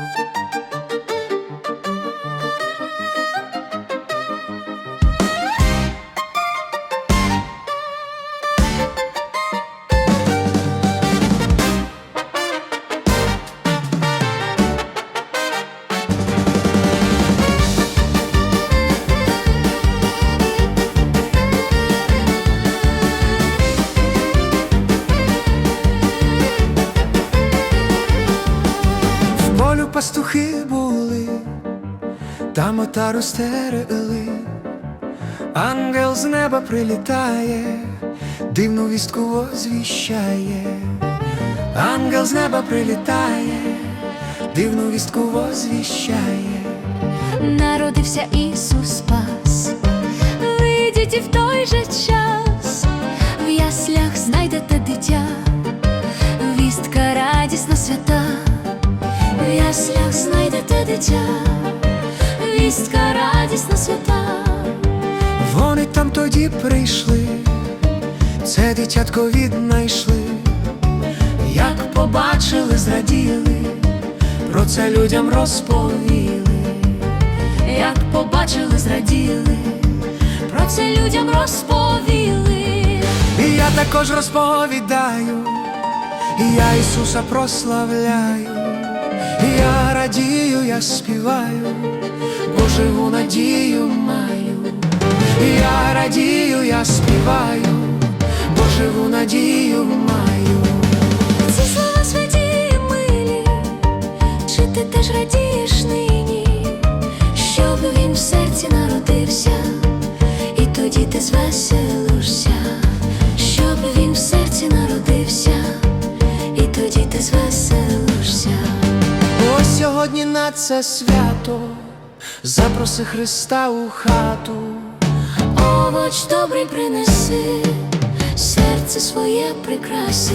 В полю пастухи були, там отару стерегли, ангел з неба прилітає, дивну вістку возвіщає, ангел з неба прилітає, дивну вістку возвіщає. Народився Ісус Спас, вийдіть в той же час, там прийшли, це дитятко віднайшли, як побачили, зраділи, про це людям розповіли. Як побачили, зраділи, про це людям розповіли. І я також розповідаю, і я Ісуса прославляю, і я радію, я співаю, бо живу надію я радію, я співаю, бо живу надію маю. Ці слова святі і милі, чи ти теж радієш нині, щоб він в серці народився, і тоді ти звеселишся, щоб він в серці народився, і тоді ти звеселишся. Ось сьогодні на це свято, запроси Христа у хату. Овоч добрий принеси, серце своє прикраси.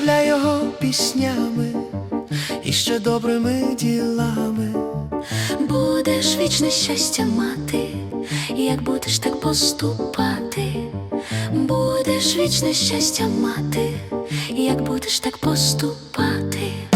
Прославляй його піснями і ще добрими ділами. Будеш вічне щастя мати, як будеш так поступати, будеш вічне щастя мати, як будеш так поступати.